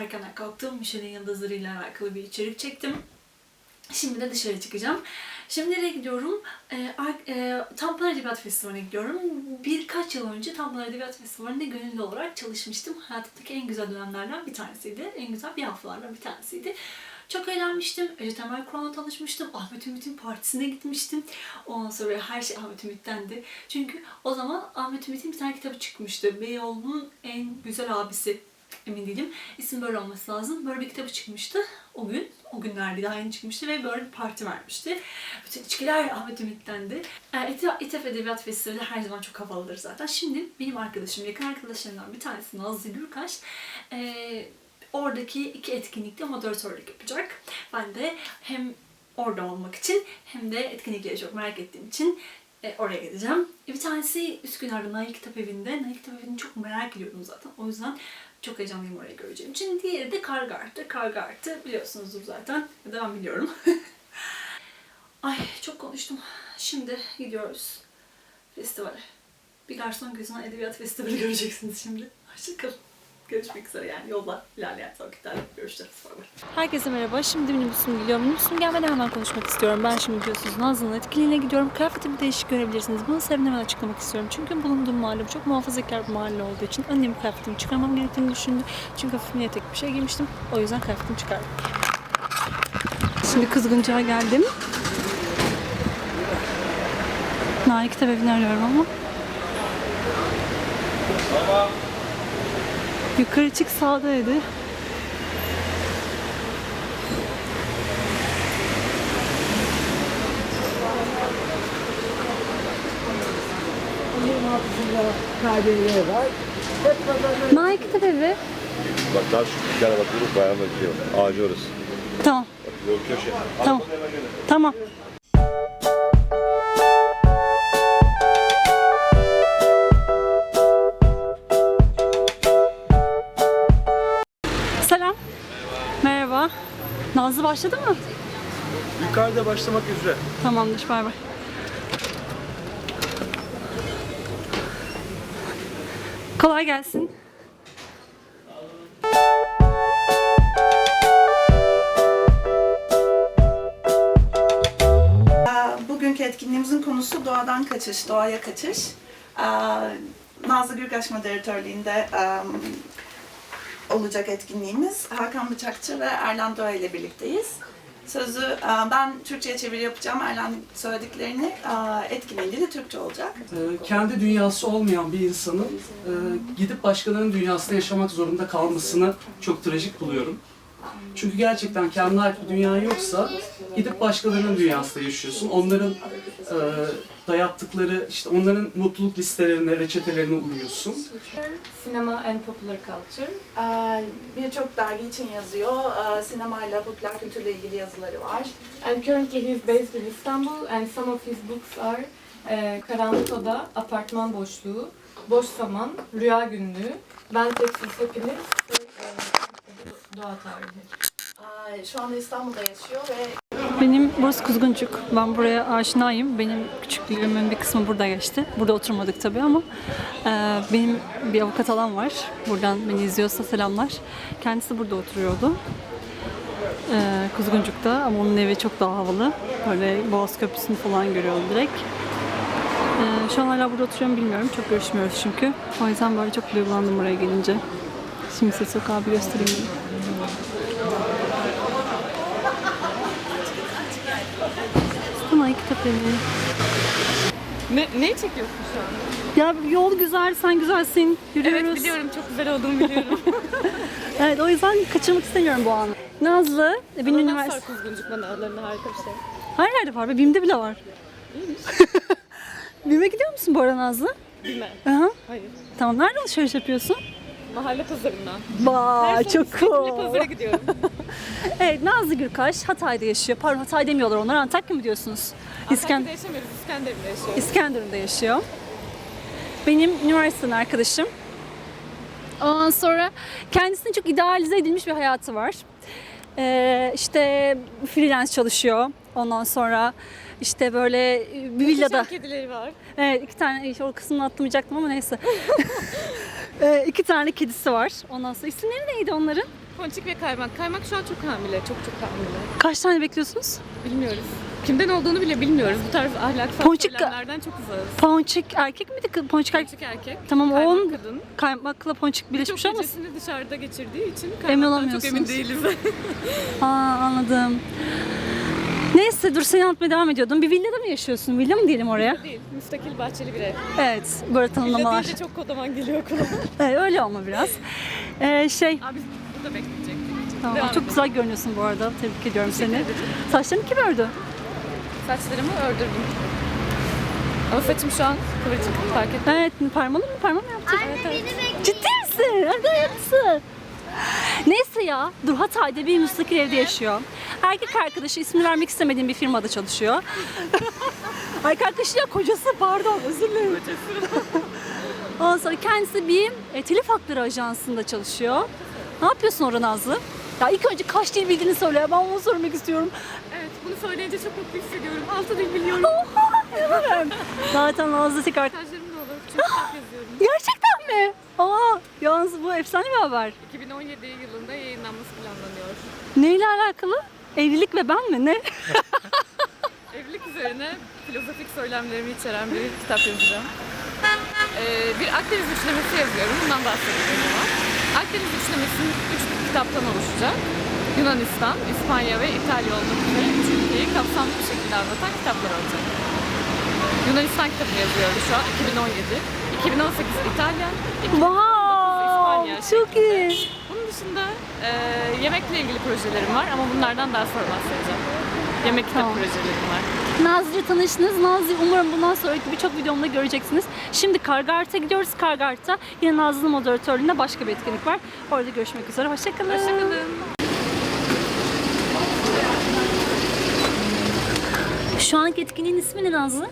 erkenden kalktım. Michelin yıldızlarıyla alakalı bir içerik çektim. Şimdi de dışarı çıkacağım. Şimdi nereye gidiyorum? Ee, e, Tanpınar Edebiyat Festivali'ne gidiyorum. Birkaç yıl önce Tanpınar Edebiyat Festivali'nde gönüllü olarak çalışmıştım. Hayatımdaki en güzel dönemlerden bir tanesiydi. En güzel bir haftalardan bir tanesiydi. Çok eğlenmiştim. Ece Temel Kur'an'la tanışmıştım. Ahmet Ümit'in partisine gitmiştim. Ondan sonra her şey Ahmet Ümit'tendi. Çünkü o zaman Ahmet Ümit'in bir tane kitabı çıkmıştı. Beyoğlu'nun en güzel abisi emin değilim. İsim böyle olması lazım. Böyle bir kitabı çıkmıştı o gün. O günlerde daha yeni çıkmıştı ve böyle bir parti vermişti. Bütün içkiler Ahmet Ümit'tendi. İTEF, İTEF Edebiyat Festivali her zaman çok havalıdır zaten. Şimdi benim arkadaşım, yakın arkadaşlarımdan bir tanesi Nazlı Gürkaş. Ee, oradaki iki etkinlikte moderatörlük yapacak. Ben de hem orada olmak için hem de etkinlikleri çok merak ettiğim için e, oraya gideceğim. E, bir tanesi Üsküdar'da Nail Kitap Evi'nde. Nail Kitap Evi'ni çok merak ediyordum zaten. O yüzden çok heyecanlıyım orayı göreceğim için. Diğeri de Karga Art'tı. Biliyorsunuzdur zaten. Ya ben biliyorum. Ay çok konuştum. Şimdi gidiyoruz festivale. Bir garson gözünden edebiyat festivali göreceksiniz şimdi. Hoşçakalın. Görüşmek üzere yani yolda ilerleyen vakitlerle görüşeceğiz. Herkese merhaba. Şimdi minibüsüm geliyor. Minibüsüm gelmeden hemen konuşmak istiyorum. Ben şimdi biliyorsunuz Nazlı'nın etkinliğine gidiyorum. Kıyafetimi değişik görebilirsiniz. Bunu sebebini hemen açıklamak istiyorum. Çünkü bulunduğum mahalle çok muhafazakar bir mahalle olduğu için annem kıyafetimi çıkarmam gerektiğini düşündü. Çünkü hafif etek bir şey giymiştim. O yüzden kıyafetimi çıkardım. Şimdi Kızgıncık'a geldim. Nail Kitap Evi'ni arıyorum ama. Yukarı çık sağda dedi. Nail Kitap Evi. Bak daha şu dükkana bakıyoruz, bayan bakıyor. Ağacı orası. Tamam. Bak yol köşe. Tamam. Tamam. Başladı mı? Yukarıda başlamak üzere. Tamamdır. Bay bay. Kolay gelsin. Bugünkü etkinliğimizin konusu doğadan kaçış, doğaya kaçış. Nazlı Gürgaş moderatörlüğünde olacak etkinliğimiz. Hakan Bıçakçı ve Erlan Doğa ile birlikteyiz. Sözü e, ben Türkçe'ye çeviri yapacağım. Erlan söylediklerini e, etkinliğin dili Türkçe olacak. Ee, kendi dünyası olmayan bir insanın e, gidip başkalarının dünyasında yaşamak zorunda kalmasını çok trajik buluyorum. Çünkü gerçekten kendine ait bir dünya yoksa gidip başkalarının dünyasında yaşıyorsun. Onların e, dayattıkları, işte onların mutluluk listelerine, reçetelerine uyuyorsun. Cinema and Popular Culture. Ee, Birçok dergi için yazıyor. Ee, Sinemayla, popüler kültürle ilgili yazıları var. And currently he's based in Istanbul and some of his books are e, Karanlık Oda, Apartman Boşluğu, Boş Zaman, Rüya Günlüğü, Ben Teksiz Hepiniz ve e, Doğa Tarihi. Ee, Şu anda İstanbul'da yaşıyor ve Benim burası Kuzguncuk. Ben buraya aşinayım. Benim küçüklüğümün bir kısmı burada geçti. Burada oturmadık tabii ama e, benim bir avukat alan var. Buradan beni izliyorsa selamlar. Kendisi burada oturuyordu. E, Kuzguncuk'ta ama onun evi çok daha havalı. Böyle Boğaz Köprüsü'nü falan görüyorum direkt. E, şu an hala burada oturuyorum bilmiyorum. Çok görüşmüyoruz çünkü. O yüzden böyle çok duygulandım buraya gelince. Şimdi size sokağı bir göstereyim. Kitap evi. Ne, neyi çekiyorsun şu an? Ya yol güzel, sen güzelsin. Yürüyoruz. Evet biliyorum, çok güzel olduğumu biliyorum. Evet, o yüzden kaçırmak istemiyorum bu anı. Nazlı, e, Bin Üniversitesi. Kuzguncuk manavlarında harika bir şey. Her yerde var ve BİM'de bile var. BİM'e gidiyor musun bu arada Nazlı? Bilmem. Aha. Hayır. Tamam, nerede alışveriş yapıyorsun? Mahalle pazarından. Vay, çok cool. Pazara gidiyorum. Evet, Nazlı Gürkaş Hatay'da yaşıyor. Pardon, Hatay demiyorlar onlar. Antakya mı diyorsunuz? İsken Antakya'da yaşamıyoruz, İskenderun'da yaşıyoruz. İskenderun'da yaşıyor. Benim üniversiteden arkadaşım. Ondan sonra kendisinin çok idealize edilmiş bir hayatı var. Ee, işte freelance çalışıyor. Ondan sonra işte böyle bir villada. Muhteşem kedileri var. Evet iki tane o kısmını atlamayacaktım ama neyse. ee, iki tane kedisi var. Ondan sonra isimleri neydi onların? Ponçik ve kaymak. Kaymak şu an çok hamile, çok çok hamile. Kaç tane bekliyorsunuz? Bilmiyoruz. Kimden olduğunu bile bilmiyoruz. Bu tarz ahlaksal Ponçik- söylemlerden çok uzağız. Ponçik erkek miydi? Ponçik erkek. Ponçik erkek, Tamam, kaymak onun- kadın. Kaymakla ponçik Çok birleşmiş olmasın? gecesini dışarıda geçirdiği için Emin kaymaktan çok olamıyorsunuz. emin değiliz. Aa anladım. Neyse dur seni anlatmaya devam ediyordum. Bir villada mı yaşıyorsun? Villa mı diyelim oraya? Değil, müstakil bahçeli bir ev. Evet, böyle Villa tanımlamalar. deyince çok kodaman geliyor aklıma. Evet, öyle olma biraz. Ee, şey, Abi biz burada bekleyecektik. tamam, Devam çok edelim. güzel görünüyorsun bu arada. Tebrik ediyorum seni. Saçlarını kim ördü? Saçlarımı ördürdüm. Ama saçım şu an kıvırcık fark ettim. Evet, parmalı mı? Parmalı mı yaptın? Ciddi misin? Yaptın? Neyse ya, dur Hatay'da bir müstakil evde yaşıyor. Erkek arkadaşı ismini vermek istemediğim bir firmada çalışıyor. Erkek arkadaşı ya kocası pardon özür dilerim. Ondan sonra kendisi bir e, telif hakları ajansında çalışıyor. Ne yapıyorsun orada Nazlı? Ya ilk önce kaç dil bildiğini söyle. Ben onu sormak istiyorum. Evet, bunu söyleyince çok mutlu hissediyorum. Altı dil biliyorum. Zaten Nazlı tekrar... Mesajlarım da olur. Çünkü kitap yazıyorum. Gerçekten mi? Aa, yalnız bu efsane bir haber. 2017 yılında yayınlanması planlanıyor. Neyle alakalı? Evlilik ve ben mi? Ne? Evlilik üzerine filozofik söylemlerimi içeren bir kitap yazacağım. Ee, bir Akdeniz üçlemesi yazıyorum. Bundan bahsedeceğim ama. Akdeniz üçlemesinin üç kitaptan oluşacak. Yunanistan, İspanya ve İtalya olmak üzere üç ülkeyi kapsamlı bir şekilde anlatan kitaplar olacak. Yunanistan kitabını yazıyorum şu an 2017. 2018 İtalya, 2019 İspanya. Wow, çok iyi. Dışında e, yemekle ilgili projelerim var ama bunlardan daha sonra bahsedeceğim. Yemek kitap Tamam. projelerim var. Nazlı'yla tanıştınız. Nazlı umarım bundan sonraki birçok videomda göreceksiniz. Şimdi Kargart'a gidiyoruz. Kargart'ta yine Nazlı moderatörlüğünde başka bir etkinlik var. Orada görüşmek üzere. Hoşçakalın. Hoşçakalın. Şu anki etkinliğin ismi ne Nazlı?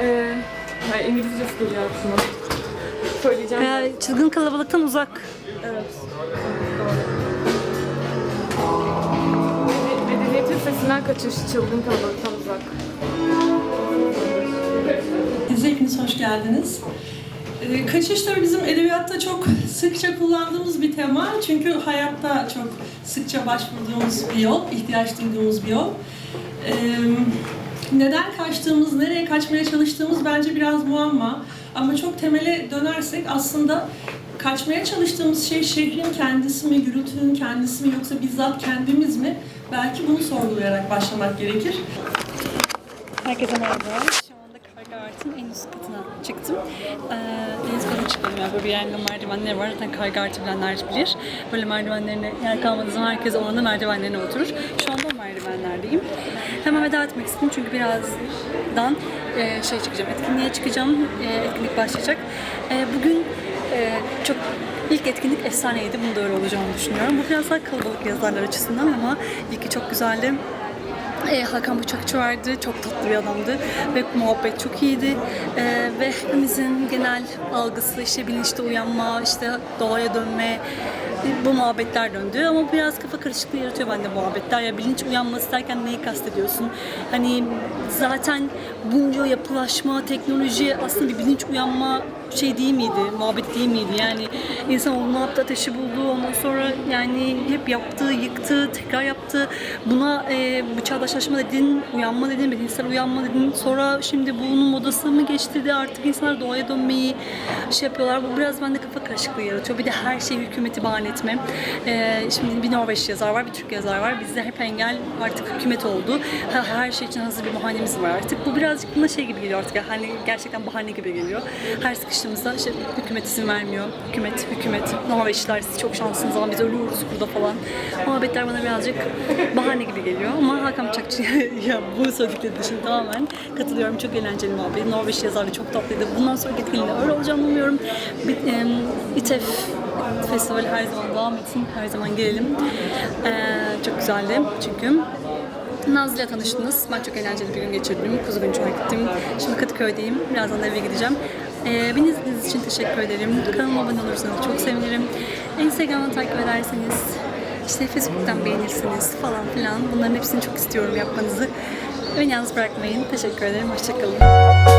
Ee, İngilizcesi geliyor aklıma. Söyleyeceğim. Ee, çılgın kalabalıktan uzak. Evet. Medeniyetin sesinden kaçış, çılgın kalabalıktan uzak. Hepiniz hoş geldiniz. Ee, Kaçış tabii bizim edebiyatta çok sıkça kullandığımız bir tema. Çünkü hayatta çok sıkça başvurduğumuz bir yol, ihtiyaç duyduğumuz bir yol. Ee, Neden kaçtığımız, nereye kaçmaya çalıştığımız bence biraz muamma. Ama çok temele dönersek aslında kaçmaya çalıştığımız şey şehrin kendisi mi, gürültünün kendisi mi yoksa bizzat kendimiz mi? Belki bunu sorgulayarak başlamak gerekir. Herkese merhaba. Şu anda Kargart'ın en üst katına çıktım. Ee, en üst kata çıktım yani böyle bir yerde merdivenler var. Zaten Kargart'ı bilenler bilir. Böyle merdivenlerine yer kalmadığı zaman herkes orada merdivenlerine oturur. Şu anda merdivenlerdeyim. Hemen veda etmek istedim çünkü birazdan e, şey çıkacağım, etkinliğe çıkacağım. E, etkinlik başlayacak. E, bugün e, çok İlk etkinlik efsaneydi. Bunu da öyle olacağını düşünüyorum. Bu biraz daha kalabalık yazarlar açısından ama ilki çok güzeldi. E, Hakan Bıçakçı vardı, çok tatlı bir adamdı ve muhabbet çok iyiydi. E, ve hepimizin genel algısı işte bilinçli uyanma, işte doğaya dönme, bu muhabbetler döndü ama biraz kafa karışıklığı yaratıyor bende muhabbetler. Ya bilinç uyanması derken neyi kastediyorsun? Hani zaten bunca yapılaşma, teknoloji aslında bir bilinç uyanma şey değil miydi, muhabbet değil miydi? Yani insan onu yaptı, ateşi buldu, ondan sonra yani hep yaptı, yıktı, tekrar yaptı. Buna e, bu çağdaşlaşma dedin, uyanma dedin, bilimsel uyanma dedin. Sonra şimdi bunun modası mı geçti de artık insanlar doğaya dönmeyi şey yapıyorlar. Bu biraz bende kafa karışıklığı yaratıyor. Bir de her şeyi hükümeti bahane etme. E, şimdi bir Norveç yazar var, bir Türk yazar var. Bizde hep engel artık hükümet oldu. Ha- Her şey için hazır bir bahanemiz var artık. Bu birazcık buna şey gibi geliyor artık. Hani gerçekten bahane gibi geliyor. Her sıkıştığımızda işte hükümet izin vermiyor. Hükümet, hükümet. Norveçliler siz çok şanslısınız ama biz ölüyoruz burada falan. Muhabbetler bana birazcık bahane gibi geliyor. Ama Hakan Bıçakçı ya bu söyledikleri dışında tamamen katılıyorum. Çok eğlenceli muhabbet. Norveç yazarı çok tatlıydı. Bundan sonraki etkinliğinde öyle olacağını umuyorum. Bir, em, İTEF Festivali her zaman devam etsin. Her zaman gelelim. Ee, çok güzeldi çünkü. Nazlı'yla tanıştınız. Ben çok eğlenceli bir gün geçirdim. Kuzguncu'na gittim. Şimdi Kadıköy'deyim. Birazdan eve gideceğim. Ee, beni izlediğiniz için teşekkür ederim. Kanalıma abone olursanız çok sevinirim. Instagram'dan takip ederseniz, işte Facebook'tan beğenirsiniz falan filan. Bunların hepsini çok istiyorum yapmanızı. Beni yalnız bırakmayın. Teşekkür ederim. Hoşçakalın.